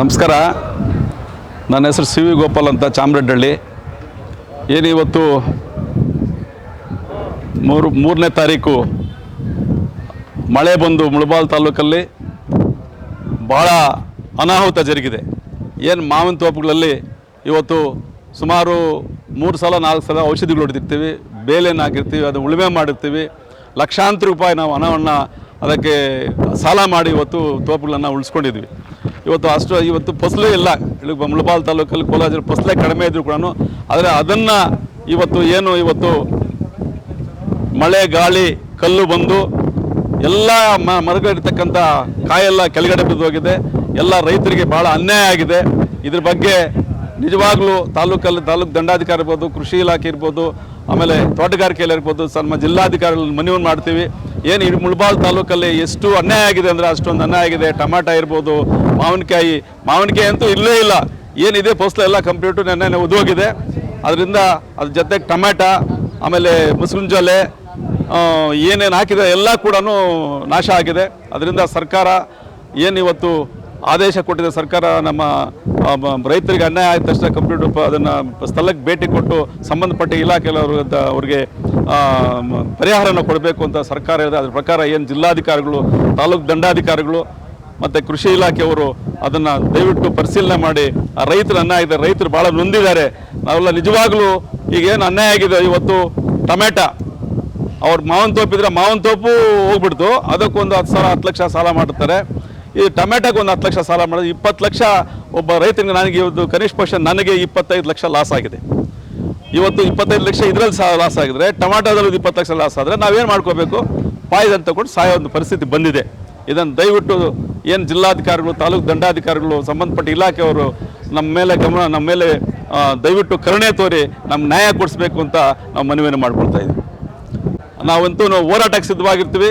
ನಮಸ್ಕಾರ. ನನ್ನ ಹೆಸರು ಸಿ ವಿ ಗೋಪಾಲ್ ಅಂತ ಚಾಮರಡ್ಡಳ್ಳಿ ಏನು ಇವತ್ತು ಮೂರು, ಮೂರನೇ ತಾರೀಕು ಮಳೆ ಬಂದು ಮುಳಬಾಲ್ ತಾಲೂಕಲ್ಲಿ ಭಾಳ ಅನಾಹುತ ಜರುಗಿದೆ. ಏನು ಮಾವಿನ ತೋಪುಗಳಲ್ಲಿ ಇವತ್ತು ಸುಮಾರು ಮೂರು ಸಲ, ನಾಲ್ಕು ಸಲ ಔಷಧಿಗಳು ಹೊಡೆದಿರ್ತೀವಿ ಬೇಲೆಯನ್ನು ಹಾಕಿರ್ತೀವಿ, ಅದು ಉಳುಮೆ ಮಾಡಿರ್ತೀವಿ. ಲಕ್ಷಾಂತರ ರೂಪಾಯಿ ನಾವು ಹಣವನ್ನು ಅದಕ್ಕೆ ಸಾಲ ಮಾಡಿ ಇವತ್ತು ತೋಪುಗಳನ್ನು ಉಳಿಸ್ಕೊಂಡಿದ್ವಿ. ಇವತ್ತು ಅಷ್ಟು ಇವತ್ತು ಫಸಲು ಇಲ್ಲ. ಇಳಿಗೆ ಮುಳಬಾಲ್ ತಾಲೂಕಲ್ಲಿ ಕೋಲಾರ ಫಸಲೇ ಕಡಿಮೆ ಇದ್ದರೂ ಕೂಡ ಆದರೆ ಅದನ್ನು ಇವತ್ತು ಏನು ಇವತ್ತು ಮಳೆ, ಗಾಳಿ, ಕಲ್ಲು ಬಂದು ಎಲ್ಲ ಮ ಮರಗಳಿರ್ತಕ್ಕಂಥ ಕಾಯೆಲ್ಲ ಕೆಳಗಡೆ ಬಿದ್ದೋಗಿದೆ ಎಲ್ಲ ರೈತರಿಗೆ ಭಾಳ ಅನ್ಯಾಯ ಆಗಿದೆ. ಇದ್ರ ಬಗ್ಗೆ ನಿಜವಾಗ್ಲೂ ತಾಲೂಕಲ್ಲಿ ತಾಲೂಕು ದಂಡಾಧಿಕಾರಿ ಇರ್ಬೋದು, ಕೃಷಿ ಇಲಾಖೆ ಇರ್ಬೋದು, ಆಮೇಲೆ ತೋಟಗಾರಿಕೆಯಲ್ಲಿ ಇರ್ಬೋದು ನಮ್ಮ ಜಿಲ್ಲಾಧಿಕಾರಿಗಳನ್ನ ಮನವಿ ಮಾಡ್ತೀವಿ. ಏನು ಈ ಮುಳಬಾಲ್ ತಾಲೂಕಲ್ಲಿ ಎಷ್ಟು ಅನ್ಯಾಯ ಆಗಿದೆ ಅಂದರೆ ಅಷ್ಟೊಂದು ಅನ್ಯಾಯ ಆಗಿದೆ. ಟಮಾಟ ಇರ್ಬೋದು, ಮಾವಿನಕಾಯಿ ಮಾವಿನಕಾಯಿ ಅಂತೂ ಇಲ್ಲೇ ಇಲ್ಲ. ಏನಿದೆ ಫಸ್ಲು ಎಲ್ಲ ಕಂಪ್ಲೀಟು ನೆನ್ನೆ ಉದೋಗಿದೆ ಅದರಿಂದ ಅದ್ರ ಜೊತೆಗೆ ಟೊಮ್ಯಾಟ ಆಮೇಲೆ ಮುಸ್ಲಿಂ ಜೊಲೆ ಏನೇನು ಹಾಕಿದೆ ಎಲ್ಲ ಕೂಡ ನಾಶ ಆಗಿದೆ. ಅದರಿಂದ ಸರ್ಕಾರ ಏನು ಇವತ್ತು ಆದೇಶ ಕೊಟ್ಟಿದೆ ಸರ್ಕಾರ, ನಮ್ಮ ರೈತರಿಗೆ ಅನ್ಯಾಯ ಆದ ತಕ್ಷಣ ಕಂಪ್ಲೀಟ್ ಅದನ್ನು ಸ್ಥಳಕ್ಕೆ ಭೇಟಿ ಕೊಟ್ಟು ಸಂಬಂಧಪಟ್ಟ ಇಲಾಖೆಯವರು ಅವ್ರಿಗೆ ಪರಿಹಾರನ ಕೊಡಬೇಕು ಅಂತ ಸರ್ಕಾರ ಹೇಳಿದೆ. ಅದ್ರ ಪ್ರಕಾರ ಏನು ಜಿಲ್ಲಾಧಿಕಾರಿಗಳು, ತಾಲೂಕು ದಂಡಾಧಿಕಾರಿಗಳು ಮತ್ತು ಕೃಷಿ ಇಲಾಖೆಯವರು ಅದನ್ನು ದಯವಿಟ್ಟು ಪರಿಶೀಲನೆ ಮಾಡಿ. ಆ ರೈತರು ಅನ್ಯಾಯ ಇದೆ ರೈತರು ಭಾಳ ನೊಂದಿದ್ದಾರೆ. ನಾವೆಲ್ಲ ನಿಜವಾಗ್ಲೂ ಈಗೇನು ಅನ್ಯಾಯ ಆಗಿದೆ, ಇವತ್ತು ಟೊಮೆಟೊ, ಅವ್ರ ಮಾವನ್ ತೋಪಿದ್ರೆ ಮಾವನ್ ತೋಪು ಹೋಗ್ಬಿಡ್ತು. ಅದಕ್ಕೊಂದು ಹತ್ತು ಸಾವಿರ, ಹತ್ತು ಲಕ್ಷ ಸಾಲ ಮಾಡುತ್ತಾರೆ ಈ ಟೊಮೆಟೊಗೆ ಒಂದು ಹತ್ತು ಲಕ್ಷ ಸಾಲ ಮಾಡಿದ್ರೆ ಇಪ್ಪತ್ತು ಲಕ್ಷ ಒಬ್ಬ ರೈತನಿಗೆ ನನಗೆ ಇವತ್ತು ಕನಿಷ್ಠ ಪಕ್ಷ ನನಗೆ ಇಪ್ಪತ್ತೈದು ಲಕ್ಷ ಲಾಸ್ ಆಗಿದೆ. ಇವತ್ತು ಇಪ್ಪತ್ತೈದು ಲಕ್ಷ ಇದರಲ್ಲಿ ಸಹ ಲಾಸ್ ಆಗಿದ್ರೆ ಟೊಮಾಟೋದಲ್ಲಿ ಇಪ್ಪತ್ತು ಲಕ್ಷ ಲಾಸ್ ಆದರೆ ನಾವೇನು ಮಾಡ್ಕೋಬೇಕು? ಪಾಯ್ದನ್ ತಗೊಂಡು ಸಾಯೋ ಒಂದು ಪರಿಸ್ಥಿತಿ ಬಂದಿದೆ. ಇದನ್ನು ದಯವಿಟ್ಟು ಏನು ಜಿಲ್ಲಾಧಿಕಾರಿಗಳು, ತಾಲೂಕು ದಂಡಾಧಿಕಾರಿಗಳು, ಸಂಬಂಧಪಟ್ಟ ಇಲಾಖೆಯವರು ನಮ್ಮ ಮೇಲೆ ಗಮನ, ನಮ್ಮ ಮೇಲೆ ದಯವಿಟ್ಟು ಕರುಣೆ ತೋರಿ ನಮ್ಮ ನ್ಯಾಯ ಕೊಡಿಸ್ಬೇಕು ಅಂತ ನಾವು ಮನವಿಯನ್ನು ಮಾಡ್ಕೊಳ್ತಾ ಇದ್ದೀವಿ. ನಾವಂತೂ ನಾವು ಹೋರಾಟಕ್ಕೆ ಸಿದ್ಧವಾಗಿರ್ತೀವಿ.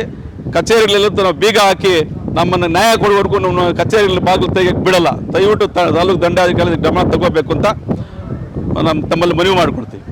ಕಚೇರಿಗಳಲ್ಲಂತೂ ನಾವು ಬೀಗ ಹಾಕಿ ನಮ್ಮನ್ನು ನ್ಯಾಯ ಕೊಡುವವರೆಗೂ ನಮ್ಮ ಕಚೇರಿಯಲ್ಲಿ ಬಾಗಿಲು ತೆಗೆಯಕ್ಕೆ ಬಿಡಲ್ಲ. ದಯವಿಟ್ಟು ತಾಲೂಕು ದಂಡಾಧಿಕಾರಿ ಗಮನ ತಗೋಬೇಕು ಅಂತ ನಮ್ಮ ತಮ್ಮಲ್ಲಿ ಮನವಿ ಮಾಡ್ಕೊಡ್ತೀವಿ.